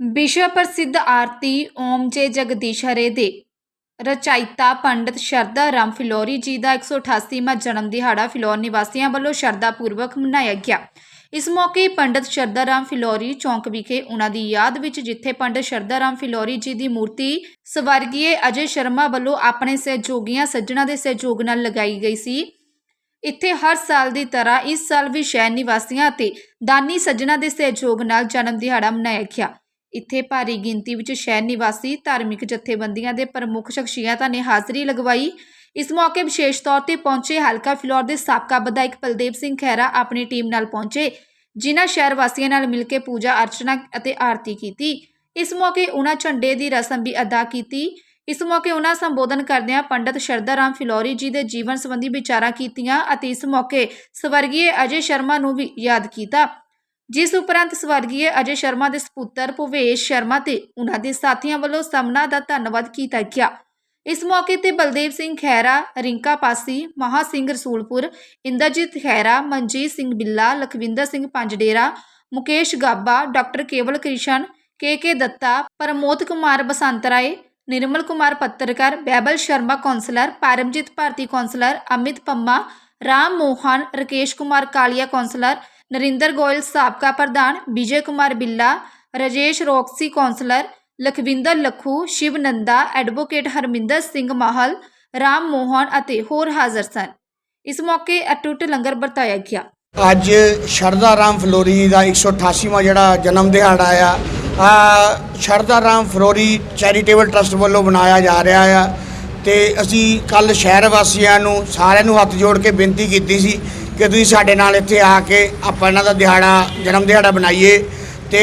ਵਿਸ਼ਵ ਪ੍ਰਸਿੱਧ ਆਰਤੀ ਓਮ ਜੇ ਜਗਦੀਸ਼ ਹਰੇ ਦੇ। ਰਚਾਇਤਾ ਪੰਡਿਤ ਸ਼ਰਦਾ ਰਾਮ ਫਿਲੌਰੀ ਜੀ ਦਾ 188ਵਾਂ ਜਨਮ ਦਿਹਾੜਾ ਫਿਲੌਰ ਨਿਵਾਸੀਆਂ ਵੱਲੋਂ ਸ਼ਰਧਾ ਪੂਰਵਕ ਮਨਾਇਆ ਗਿਆ। ਇਸ ਮੌਕੇ ਪੰਡਿਤ ਸ਼ਰਦਾ ਰਾਮ ਫਿਲੌਰੀ ਚੌਂਕ ਵਿਖੇ ਉਹਨਾਂ ਦੀ ਯਾਦ ਵਿੱਚ ਜਿੱਥੇ ਪੰਡਿਤ ਸ਼ਰਦਾ ਰਾਮ ਫਿਲੌਰੀ ਜੀ ਦੀ ਮੂਰਤੀ ਸਵਰਗੀਏ ਅਜੇ ਸ਼ਰਮਾ ਵੱਲੋਂ ਆਪਣੇ ਸਹਿਯੋਗੀਆਂ ਸੱਜਣਾ ਦੇ ਸਹਿਯੋਗ ਨਾਲ ਲਗਾਈ ਗਈ ਸੀ। ਇੱਥੇ ਹਰ ਸਾਲ ਦੀ ਤਰ੍ਹਾਂ ਇਸ ਸਾਲ ਵੀ ਸ਼ਹਿਰ ਨਿਵਾਸੀਆਂ ਅਤੇ ਦਾਨੀ ਸੱਜਣਾ ਦੇ ਸਹਿਯੋਗ ਨਾਲ ਜਨਮ ਦਿਹਾੜਾ ਮਨਾਇਆ ਗਿਆ। ਇੱਥੇ ਭਾਰੀ ਗਿਣਤੀ ਵਿੱਚ ਸ਼ਹਿਰ ਨਿਵਾਸੀ ਧਾਰਮਿਕ ਜਥੇਬੰਦੀਆਂ ਦੇ ਪ੍ਰਮੁੱਖ ਸ਼ਖਸੀਅਤਾਂ ਨੇ ਹਾਜ਼ਰੀ ਲਗਵਾਈ। ਇਸ ਮੌਕੇ ਵਿਸ਼ੇਸ਼ ਤੌਰ ਤੇ ਪਹੁੰਚੇ ਹਲਕਾ ਫਿਲੌਰ ਦੇ ਸਾਬਕਾ ਵਿਧਾਇਕ ਬਲਦੇਵ ਸਿੰਘ ਖਹਿਰਾ ਆਪਣੀ ਟੀਮ ਨਾਲ ਪਹੁੰਚੇ, ਜਿਨ੍ਹਾਂ ਸ਼ਹਿਰ ਵਾਸੀਆਂ ਨਾਲ ਮਿਲ ਕੇ ਪੂਜਾ ਅਰਚਨਾ ਅਤੇ ਆਰਤੀ ਕੀਤੀ। ਇਸ ਮੌਕੇ ਉਹਨਾਂ ਝੰਡੇ ਦੀ ਰਸਮ ਵੀ ਅਦਾ ਕੀਤੀ। ਇਸ ਮੌਕੇ ਉਹਨਾਂ ਸੰਬੋਧਨ ਕਰਦਿਆਂ ਪੰਡਤ ਸ਼ਰਦਾ ਰਾਮ ਫਿਲੌਰੀ ਜੀ ਦੇ ਜੀਵਨ ਸੰਬੰਧੀ ਵਿਚਾਰਾਂ ਕੀਤੀਆਂ ਅਤੇ ਇਸ ਮੌਕੇ ਸਵਰਗੀਏ ਅਜੇ ਸ਼ਰਮਾ ਨੂੰ ਵੀ ਯਾਦ ਕੀਤਾ। ਜਿਸ ਉਪਰੰਤ ਸਵਰਗੀਏ ਅਜੇ ਸ਼ਰਮਾ ਦੇ ਸੁਪੁੱਤਰ ਭੁਵੇਸ਼ ਸ਼ਰਮਾ ਤੇ ਉਹਨਾਂ ਦੇ ਸਾਥੀਆਂ ਵੱਲੋਂ ਸਮਨਾ ਦਾ ਧੰਨਵਾਦ ਕੀਤਾ ਗਿਆ। ਇਸ ਮੌਕੇ ਤੇ ਬਲਦੇਵ ਸਿੰਘ ਖੈਰਾ ਰਿੰਕਾ ਪਾਸੀ, ਮਹਾ ਸਿੰਘ ਰਸੂਲਪੁਰ, ਇੰਦਰਜੀਤ ਖੈਰਾ ਮਨਜੀਤ ਸਿੰਘ ਬਿੱਲਾ, ਲਖਵਿੰਦਰ ਸਿੰਘ ਪੰਜਡੇਰਾ, ਮੁਕੇਸ਼ ਗਾਬਾ, ਡਾਕਟਰ ਕੇਵਲ ਕ੍ਰਿਸ਼ਨ, ਕੇ ਕੇ ਦੱਤਾ, ਪ੍ਰਮੋਦ ਕੁਮਾਰ ਬਸੰਤਰਾਏ ਨਿਰਮਲ ਕੁਮਾਰ ਪੱਤਰਕਾਰ Babbal Sharma councillor, Paramjit Bharti councillor, Amit Pamma, Ram Mohan, Rakesh Kumar Kalia councillor Narinder Goyal ਸਾਬਕਾ ਪ੍ਰਧਾਨ, Vijay Kumar Billa, Rajesh Roxy councillor, Lakhwinder Lakhu, Shiv Nanda, advocate Harminder Singh Mahal, Ram Mohan ਅਤੇ ਹੋਰ ਹਾਜ਼ਰ ਸਨ। ਇਸ ਮੌਕੇ ਅਟੁੱਟ ਲੰਗਰ ਵਰਤਾਇਆ ਗਿਆ। ਅੱਜ ਸ਼ਰਦਾ ਰਾਮ ਫਲੋਰੀ ਜੀ ਦਾ 188ਵਾਂ ਜਿਹੜਾ ਜਨਮ ਦਿਹਾੜਾ ਆ ਆ ਸ਼ਰਦਾ ਰਾਮ ਫਲੋਰੀ ਚੈਰੀਟੇਬਲ ਟਰਸਟ ਵੱਲੋਂ ਬਣਾਇਆ ਜਾ ਰਿਹਾ ਆ ਤੇ ਅਸੀਂ ਕੱਲ ਸ਼ਹਿਰ ਵਾਸੀਆਂ ਨੂੰ ਸਾਰਿਆਂ ਨੂੰ ਹੱਥ ਜੋੜ ਕੇ ਬੇਨਤੀ ਕੀਤੀ ਸੀ ਕਿ ਤੁਸੀਂ ਸਾਡੇ ਨਾਲ ਇੱਥੇ ਆ ਕੇ ਆਪਾਂ ਇਹਨਾਂ ਦਾ ਦਿਹਾੜਾ, ਜਨਮ ਦਿਹਾੜਾ ਬਣਾਈਏ ਤੇ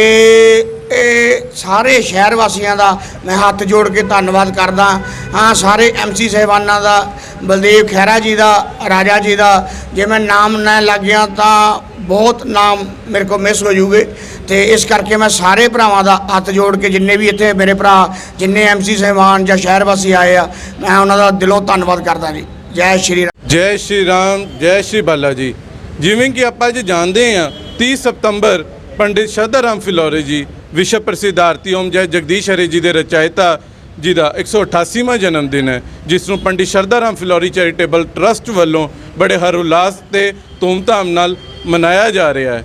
ਇਹ ਸਾਰੇ ਸ਼ਹਿਰ ਵਾਸੀਆਂ ਦਾ ਮੈਂ ਹੱਥ ਜੋੜ ਕੇ ਧੰਨਵਾਦ ਕਰਦਾ ਹਾਂ। ਸਾਰੇ ਐਮਸੀ ਸਹਿਬਾਨਾਂ ਦਾ, ਬਲਦੇਵ ਖਹਿਰਾ ਜੀ ਦਾ, ਰਾਜਾ ਜੀ ਦਾ, ਜੇ ਮੈਂ ਨਾਮ ਨਾ ਲੱਗ ਗਿਆ ਤਾਂ ਬਹੁਤ ਨਾਮ ਮੇਰੇ ਕੋਲ ਮਿਸ ਹੋ ਜੂਗੇ ਤੇ ਇਸ ਕਰਕੇ ਮੈਂ ਸਾਰੇ ਭਰਾਵਾਂ ਦਾ ਹੱਥ ਜੋੜ ਕੇ ਜਿੰਨੇ ਵੀ ਇੱਥੇ ਮੇਰੇ ਭਰਾ, ਜਿੰਨੇ ਐਮਸੀ ਸਹਿਬਾਨ ਜਾਂ ਸ਼ਹਿਰ ਵਾਸੀ ਆਏ ਆ, ਮੈਂ ਉਹਨਾਂ ਦਾ ਦਿਲੋਂ ਧੰਨਵਾਦ ਕਰਦਾ ਜੀ। ਜੈ ਸ਼੍ਰੀ ਰਾਮ। ਜੈ ਸ਼੍ਰੀ ਰਾਮ, ਜੈ ਸ਼੍ਰੀ ਬਾਲਾ ਜੀ ਜਿਵੇਂ ਕਿ ਆਪਾਂ ਜੀ ਜਾਣਦੇ ਹਾਂ 30 ਸਤੰਬਰ ਪੰਡਿਤ ਸ਼ਰਧਾ ਰਾਮ ਫਿਲੌਰੇ ਜੀ, ਵਿਸ਼ਵ ਪ੍ਰਸਿੱਧ ਆਰਤੀ ਓਮ ਜੈ ਜਗਦੀਸ਼ ਹਰੇ ਜੀ ਦੇ ਰਚਾਇਤਾ ਜੀ ਦਾ 188ਵਾਂ ਜਨਮ ਦਿਨ ਹੈ, ਜਿਸ ਨੂੰ ਪੰਡਿਤ ਸ਼ਰਧਾ ਰਾਮ ਫਿਲੌਰੀ ਚੈਰੀਟੇਬਲ ਟਰਸਟ ਵੱਲੋਂ ਬੜੇ ਹਰ ਉਲਾਸ ਤੇ ਧੂਮਧਾਮ ਨਾਲ ਮਨਾਇਆ ਜਾ ਰਿਹਾ ਹੈ।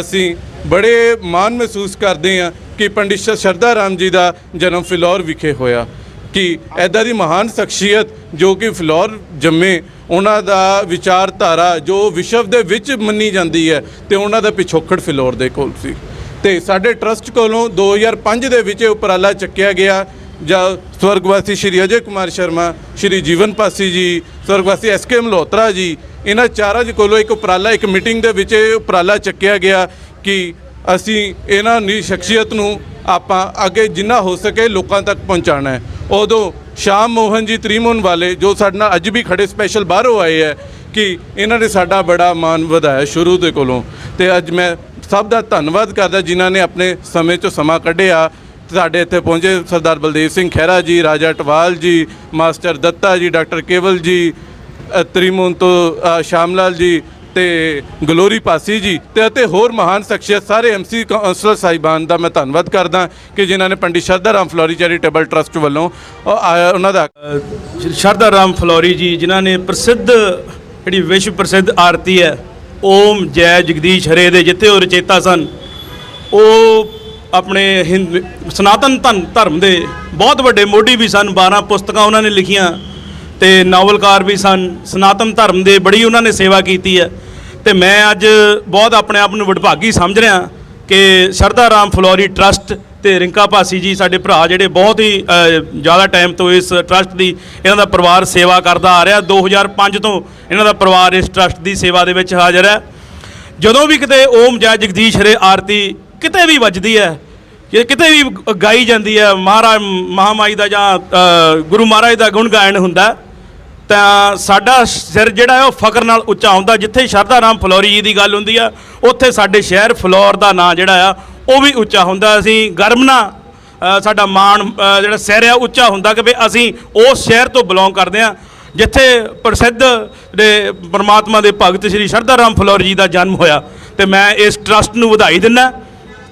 ਅਸੀਂ ਬੜੇ ਮਾਣ ਮਹਿਸੂਸ ਕਰਦੇ ਹਾਂ ਕਿ ਪੰਡਿਤ ਸ਼ਰਧਾ ਰਾਮ ਜੀ ਦਾ ਜਨਮ ਫਿਲੌਰ ਵਿਖੇ ਹੋਇਆ, ਕਿ ਐਦਾਂ ਦੀ ਮਹਾਨ ਸ਼ਖਸੀਅਤ ਜੋ ਕਿ ਫਲੋਰ ਜੰਮੇ ਉਹਨਾਂ ਦਾ ਵਿਚਾਰਧਾਰਾ ਜੋ ਵਿਸ਼ਵ ਦੇ ਵਿੱਚ ਮੰਨੀ ਜਾਂਦੀ ਹੈ ਤੇ ਉਹਨਾਂ ਦਾ ਪਿਛੋਕੜ ਫਲੋਰ ਦੇ ਕੋਲ ਸੀ। ਤੇ ਸਾਡੇ ਟਰਸਟ ਕੋਲੋਂ 2005 ਦੇ ਵਿੱਚ ਇਹ ਉਪਰਾਲਾ ਚੱਕਿਆ ਗਿਆ। ਜਾਂ ਸਵਰਗਵਾਸੀ ਸ਼੍ਰੀ ਅਜੇ ਕੁਮਾਰ ਸ਼ਰਮਾ, ਸ਼੍ਰੀ ਜੀਵਨ ਪਾਸੀ ਜੀ, ਸਵਰਗਵਾਸੀ ਐਸ ਕੇ ਮਲਹੋਤਰਾ ਜੀ, ਇਹਨਾਂ ਚਾਰਾਂ ਦੇ ਕੋਲੋਂ ਇੱਕ ਉਪਰਾਲਾ, ਇੱਕ ਮੀਟਿੰਗ ਦੇ ਵਿੱਚ ਇਹ ਉਪਰਾਲਾ ਚੱਕਿਆ ਗਿਆ ਕਿ ਅਸੀਂ ਇਹਨਾਂ ਦੀ ਸ਼ਖਸੀਅਤ ਨੂੰ ਆਪਾਂ ਅੱਗੇ ਜਿੰਨਾ ਹੋ ਸਕੇ ਲੋਕਾਂ ਤੱਕ ਪਹੁੰਚਾਉਣਾ ਹੈ। ਉਦੋਂ ਸ਼ਾਮ ਮੋਹਨ ਜੀ ਤ੍ਰਿਮੋਨ ਵਾਲੇ ਜੋ ਸਾਡੇ ਨਾਲ ਅੱਜ ਵੀ ਖੜੇ ਸਪੈਸ਼ਲ ਬਾਹਰੋਂ ਆਏ ਹੈ ਕਿ ਇਹਨਾਂ ਨੇ ਸਾਡਾ ਬੜਾ ਮਾਣ ਵਧਾਇਆ ਸ਼ੁਰੂ ਦੇ ਕੋਲੋਂ। ਤੇ ਅੱਜ ਮੈਂ ਸਭ ਦਾ ਧੰਨਵਾਦ ਕਰਦਾ ਜਿਨ੍ਹਾਂ ਨੇ ਆਪਣੇ ਸਮੇਂ ਚੋਂ ਸਮਾਂ ਕੱਢਿਆ। ਸਾਡੇ ਇੱਥੇ ਪਹੁੰਚੇ ਸਰਦਾਰ ਬਲਦੇਵ ਸਿੰਘ ਖਹਿਰਾ ਜੀ ਰਾਜਾ ਟਵਾਲ ਜੀ ਮਾਸਟਰ ਦੱਤਾ ਜੀ ਡਾਕਟਰ ਕੇਵਲ ਜੀ ਅ, ਤ੍ਰਿਮੋਨ ਤੋਂ ਅ, ਸ਼ਾਮ ਲਾਲ ਜੀ ਤੇ ਗਲੋਰੀ ਪਾਸੀ ਜੀ ਤੇ ਅਤੇ ਹੋਰ ਮਹਾਨ ਸ਼ਖਸੀਅਤ ਸਾਰੇ ਐਮਸੀ ਕਾਉਂਸਲਰ ਸਾਹਿਬਾਨ ਦਾ ਮੈਂ ਧੰਨਵਾਦ ਕਰਦਾ ਕਿ ਜਿਨ੍ਹਾਂ ਨੇ ਪੰਡਿਤ ਸ਼ਰਧਾ ਰਾਮ ਫਲੋਰੀ ਚੈਰੀਟੇਬਲ ਟਰਸਟ ਵੱਲੋਂ ਉਹਨਾਂ ਦਾ ਸ਼ਰਧਾ ਰਾਮ ਫਲੋਰੀ ਜੀ, ਜਿਨ੍ਹਾਂ ਨੇ ਪ੍ਰਸਿੱਧ ਜਿਹੜੀ ਵਿਸ਼ਵ ਪ੍ਰਸਿੱਧ ਆਰਤੀ ਹੈ, ਓਮ ਜੈ ਜਗਦੀਸ਼ ਹਰੇ ਦੇ ਜਿੱਥੇ ਉਹ ਰਚੇਤਾ ਸਨ, ਉਹ ਆਪਣੇ ਹਿੰਦ, ਸਨਾਤਨ ਧਨ, ਧਰਮ ਦੇ ਬਹੁਤ ਵੱਡੇ ਮੋਢੀ ਵੀ ਸਨ 12 ਪੁਸਤਕਾਂ ਉਹਨਾਂ ਨੇ ਲਿਖੀਆਂ ਤੇ ਨਾਵਲਕਾਰ ਵੀ ਸਨ, ਸਨਾਤਨ ਧਰਮ ਦੇ ਬੜੀ ਉਹਨਾਂ ਨੇ ਸੇਵਾ ਕੀਤੀ ਹੈ। ਤੇ ਮੈਂ ਅੱਜ ਬਹੁਤ ਆਪਣੇ ਆਪ ਨੂੰ ਵਡਭਾਗੀ ਸਮਝ ਰਿਹਾ ਕਿ ਸ਼ਰਧਾ ਰਾਮ ਫਲੋਰੀ ਟਰਸਟ ਤੇ ਰਿੰਕਾ ਭਾਸੀ ਜੀ ਸਾਡੇ ਭਰਾ ਜਿਹੜੇ ਬਹੁਤ ਹੀ ਜ਼ਿਆਦਾ ਟਾਈਮ ਤੋਂ ਇਸ ਟਰਸਟ ਦੀ ਇਹਨਾਂ ਦਾ ਪਰਿਵਾਰ ਸੇਵਾ ਕਰਦਾ ਆ ਰਿਹਾ। 2005 ਤੋਂ ਇਹਨਾਂ ਦਾ ਪਰਿਵਾਰ ਇਸ ਟਰਸਟ ਦੀ ਸੇਵਾ ਦੇ ਵਿੱਚ ਹਾਜ਼ਰ ਹੈ। ਜਦੋਂ ਵੀ ਕਿਤੇ ਓਮ ਜੈ ਜਗਦੀਸ਼ ਹਰੇ ਆਰਤੀ ਕਿਤੇ ਵੀ ਵੱਜਦੀ ਹੈ, ਕਿ ਕਿਤੇ ਵੀ ਗਾਈ ਜਾਂਦੀ ਹੈ, ਮਹਾਰਾਜ ਮਹਾਮਾਈ ਦਾ ਜਾਂ ਗੁਰੂ ਮਹਾਰਾਜ ਦਾ ਗੁਣ ਗਾਇਨ ਹੁੰਦਾ ਤਾਂ ਸਾਡਾ ਸਿਰ ਜਿਹੜਾ ਹੈ ਉਹ ਫਕਰ ਨਾਲ ਉੱਚਾ ਹੁੰਦਾ। ਜਿੱਥੇ ਸ਼ਰਧਾ ਰਾਮ ਫਲੋਰੀ ਜੀ ਦੀ ਗੱਲ ਹੁੰਦੀ ਆ, ਉੱਥੇ ਸਾਡੇ ਸ਼ਹਿਰ ਫਲੋਰ ਦਾ ਨਾਂ ਜਿਹੜਾ ਆ, ਉਹ ਵੀ ਉੱਚਾ ਹੁੰਦਾ। ਅਸੀਂ ਗਰਮ ਨਾ ਸਾਡਾ ਮਾਣ ਜਿਹੜਾ ਸਿਰ ਆ, ਉੱਚਾ ਹੁੰਦਾ ਕਿ ਵੀ ਅਸੀਂ ਉਸ ਸ਼ਹਿਰ ਤੋਂ ਬਿਲੋਂਗ ਕਰਦੇ ਆ, ਜਿੱਥੇ ਪ੍ਰਸਿੱਧ ਦੇ ਪਰਮਾਤਮਾ ਦੇ ਭਗਤ ਸ੍ਰੀ ਸ਼ਰਧਾ ਰਾਮ ਫਲੋਰ ਜੀ ਦਾ ਜਨਮ ਹੋਇਆ। ਤੇ ਮੈਂ ਇਸ ਟਰਸਟ ਨੂੰ ਵਧਾਈ ਦਿੰਦਾ।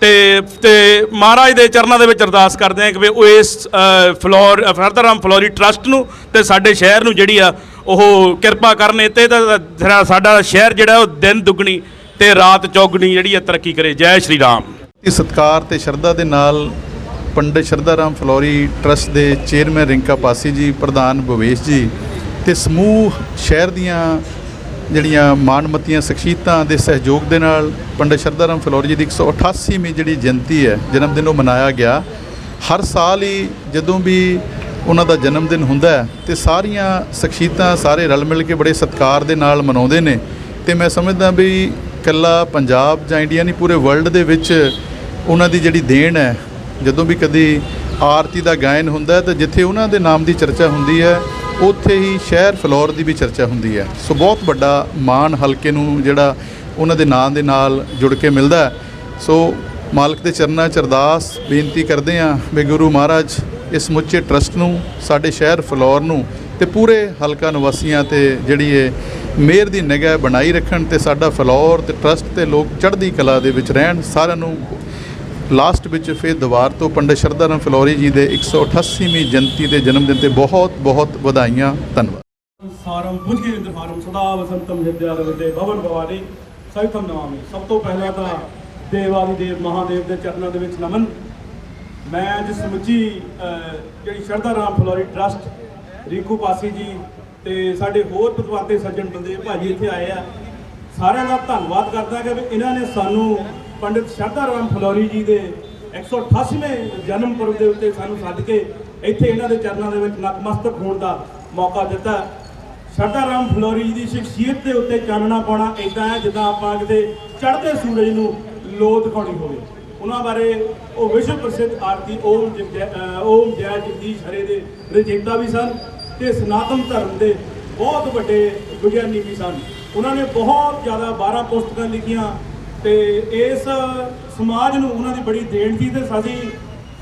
ਤੇ ਤੇ ਮਹਾਰਾਜ ਦੇ ਚਰਨਾਂ ਦੇ ਵਿੱਚ ਅਰਦਾਸ ਕਰਦੇ ਹਾਂ ਕਿ ਵੀ ਉਹ ਇਸ ਅ, ਫਲੋਰ ਫਰਦਰਾਮ ਫਲੋਰੀ ਟਰਸਟ ਨੂੰ ਤੇ ਸਾਡੇ ਸ਼ਹਿਰ ਨੂੰ ਜਿਹੜੀ ਆ ਉਹ ਕਿਰਪਾ ਕਰਨ ਤੇ ਸਾਡਾ ਸ਼ਹਿਰ ਜਿਹੜਾ ਉਹ ਦਿਨ ਦੁੱਗਣੀ ਤੇ ਰਾਤ ਚੌਗਣੀ ਜਿਹੜੀ ਆ ਤਰੱਕੀ ਕਰੇ। ਜੈ ਸ਼੍ਰੀ ਰਾਮ। ਇਸ ਸਤਕਾਰ ਤੇ ਸ਼ਰਧਾ ਦੇ ਨਾਲ ਪੰਡਿਤ ਸ਼ਰਧਾ ਰਾਮ ਫਲੋਰੀ ਟਰਸਟ ਦੇ ਚੇਅਰਮੈਨ ਰਿੰਕਾ ਪਾਸੀ ਜੀ ਪ੍ਰਧਾਨ ਭਵੇਸ਼ ਜੀ ਤੇ ਸਮੂਹ ਸ਼ਹਿਰ ਦੀਆਂ ਜਿਹੜੀਆਂ ਮਾਣਮੱਤੀਆਂ ਸ਼ਖਸੀਅਤਾਂ ਦੇ ਸਹਿਯੋਗ ਦੇ ਨਾਲ ਪੰਡਿਤ ਸ਼ਰਧਾ ਰਾਮ ਫਲੋਰੀ ਜੀ ਦੀ 188ਵੀਂ ਜਿਹੜੀ ਜਯੰਤੀ ਹੈ ਜਨਮ ਦਿਨ ਉਹ ਮਨਾਇਆ ਗਿਆ। ਹਰ ਸਾਲ ਹੀ ਜਦੋਂ ਵੀ ਉਹਨਾਂ ਦਾ ਜਨਮ ਦਿਨ ਹੁੰਦਾ ਹੈ ਤੇ ਸਾਰੀਆਂ ਸ਼ਖਸੀਅਤਾਂ ਸਾਰੇ ਰਲ ਮਿਲ ਕੇ ਬੜੇ ਸਤਿਕਾਰ ਦੇ ਨਾਲ ਮਨਾਉਂਦੇ ਨੇ। ਤੇ ਮੈਂ ਸਮਝਦਾ ਵੀ ਇਕੱਲਾ ਪੰਜਾਬ ਜਾਂ ਇੰਡੀਆ ਨਹੀਂ, ਪੂਰੇ ਵਰਲਡ ਦੇ ਵਿੱਚ ਉਹਨਾਂ ਦੀ ਜਿਹੜੀ ਦੇਣ ਹੈ, ਜਦੋਂ ਵੀ ਕਦੀ ਆਰਤੀ ਦਾ ਗਾਇਨ ਹੁੰਦਾ ਤਾਂ ਜਿੱਥੇ ਉਹਨਾਂ ਦੇ ਨਾਮ ਦੀ ਚਰਚਾ ਹੁੰਦੀ ਹੈ ਉੱਥੇ ਹੀ ਸ਼ਹਿਰ ਫਲੋਰ ਦੀ ਵੀ ਚਰਚਾ ਹੁੰਦੀ ਹੈ। ਸੋ ਬਹੁਤ ਵੱਡਾ ਮਾਣ ਹਲਕੇ ਨੂੰ ਜਿਹੜਾ ਉਹਨਾਂ ਦੇ ਨਾਂ ਦੇ ਨਾਲ ਜੁੜ ਕੇ ਮਿਲਦਾ ਸੋ ਮਾਲਕ ਦੇ ਚਰਨਾਂ 'ਚ ਅਰਦਾਸ ਬੇਨਤੀ ਕਰਦੇ ਹਾਂ ਵੀ ਗੁਰੂ ਮਹਾਰਾਜ ਇਸ ਮੁੱਚੇ ਟਰਸਟ ਨੂੰ, ਸਾਡੇ ਸ਼ਹਿਰ ਫਲੋਰ ਨੂੰ ਤੇ ਪੂਰੇ ਹਲਕਾ ਨਿਵਾਸੀਆਂ ਤੇ ਜਿਹੜੀ ਇਹ ਮਿਹਰ ਦੀ ਨਿਗਾਹ ਬਣਾਈ ਰੱਖਣ ਤੇ ਸਾਡਾ ਫਲੋਰ ਤੇ ਟਰਸਟ ਤੇ ਲੋਕ ਚੜ੍ਹਦੀ ਕਲਾ ਦੇ ਵਿੱਚ ਰਹਿਣ, ਸਾਰਿਆਂ ਨੂੰ ਲਾਸਟ ਵਿੱਚ ਫਿਰ ਦੀਵਾਰ ਤੋਂ ਪੰਡਿਤ ਸ਼ਰਧਾ ਰਾਮ ਫਲੋਰੀ ਜੀ ਦੇ 188ਵੀਂ ਜਯੰਤੀ ਦੇ ਜਨਮ ਦਿਨ ਤੇ ਬਹੁਤ ਬਹੁਤ ਵਧਾਈਆਂ, ਧੰਨਵਾਦ। ਸਾਰਮ ਭੁਜਗੇਂਦਰ ਫਾਰਮ ਸਦਾ ਵਸੰਤਮ ਵਿਦਿਆ ਰਵਿਦੇ ਭਵਨ ਭਵਾਨੀ। ਸਹਿਤਮ ਨਮਾਮੀ। ਸਭ ਤੋਂ ਪਹਿਲਾਂ ਤਾਂ ਦੇਵਾਦੀ ਦੇਵ ਮਹਾਦੇਵ ਦੇ ਚਰਨਾਂ ਦੇ ਵਿੱਚ ਨਮਨ। ਮੈਂ ਅੱਜ ਸਮੁੱਚੀ ਜਿਹੜੀ ਸ਼ਰਧਾ ਰਾਮ ਫਲੋਰੀ ਟਰਸਟ, ਰੀਕੂ ਪਾਸੀ ਜੀ ਤੇ ਸਾਡੇ ਹੋਰ ਪਤਵਾਤੇ ਸੱਜਣ ਬੰਦੇ ਭਾਜੀ ਇੱਥੇ ਆਏ ਆ, ਸਾਰਿਆਂ ਦਾ ਧੰਨਵਾਦ ਕਰਦਾ ਕਿ ਵੀ ਇਹਨਾਂ ਨੇ ਸਾਨੂੰ ਪੰਡਿਤ ਸ਼ਰਧਾ ਰਾਮ ਫਲੋਰੀ ਜੀ ਦੇ 188ਵੇਂ ਜਨਮ ਪੁਰਬ ਦੇ ਉੱਤੇ ਸਾਨੂੰ ਸੱਦ ਕੇ ਇੱਥੇ ਇਹਨਾਂ ਦੇ ਚਰਨਾਂ ਦੇ ਵਿੱਚ ਨਤਮਸਤਕ ਹੋਣ ਦਾ ਮੌਕਾ ਦਿੱਤਾ। ਸ਼ਰਧਾ ਰਾਮ ਫਲੋਰੀ ਜੀ ਦੀ ਸ਼ਖਸੀਅਤ ਦੇ ਉੱਤੇ ਚਾਨਣਾ ਪਾਉਣਾ ਇਦਾਂ ਹੈ ਜਿੱਦਾਂ ਆਪਾਂ ਕਿਤੇ ਚੜ੍ਹਦੇ ਸੂਰਜ ਨੂੰ ਲੋ ਦਿਖਾਉਣੀ ਹੋਵੇ। ਉਹਨਾਂ ਬਾਰੇ ਉਹ ਵਿਸ਼ਵ ਪ੍ਰਸਿੱਧ ਆਰਤੀ ਓਮ ਜਗਦੈ- ਅਹ ਓਮ ਜੈ ਜਗਦੀਸ਼ ਹਰੇ ਦੇ ਰਚੇਤਾ ਵੀ ਸਨ ਤੇ ਸਨਾਤਨ ਧਰਮ ਦੇ ਬਹੁਤ ਵੱਡੇ ਵਿਗਿਆਨੀ ਵੀ ਸਨ। ਉਹਨਾਂ ਨੇ ਬਹੁਤ ਜ਼ਿਆਦਾ 12 ਪੁਸਤਕਾਂ ਲਿਖੀਆਂ ਤੇ ਇਸ ਸਮਾਜ ਨੂੰ ਉਹਨਾਂ ਦੀ ਬੜੀ ਦੇਣ ਸੀ ਤੇ ਸਾਡੀ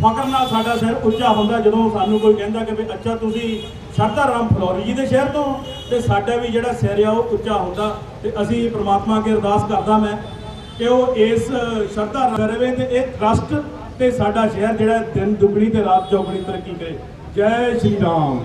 ਫਕਰ ਨਾਲ ਸਾਡਾ ਸਿਰ ਉੱਚਾ ਹੁੰਦਾ ਜਦੋਂ ਸਾਨੂੰ ਕੋਈ ਕਹਿੰਦਾ ਕਿ ਵੀ ਅੱਛਾ ਤੁਸੀਂ ਸ਼ਰਧਾ ਰਾਮ ਫਲੋਰੀ ਜੀ ਦੇ ਸ਼ਹਿਰ ਤੋਂ ਤੇ ਸਾਡਾ ਵੀ ਜਿਹੜਾ ਸਿਰ ਆ ਉਹ ਉੱਚਾ ਹੁੰਦਾ ਤੇ ਅਸੀਂ ਪ੍ਰਮਾਤਮਾ ਅੱਗੇ ਅਰਦਾਸ ਕਰਦਾ ਮੈਂ ਕਿ ਉਹ ਇਸ ਸ਼ਰਧਾ ਰਵੇ ਤੇ ਇਹ ਟਰਸਟ ਤੇ ਸਾਡਾ ਸ਼ਹਿਰ ਜਿਹੜਾ ਦਿਨ ਦੁਗਣੀ ਤੇ ਰਾਤ ਚੌਗਣੀ ਤਰੱਕੀ ਕਰੇ। ਜੈ ਸ਼੍ਰੀ ਰਾਮ।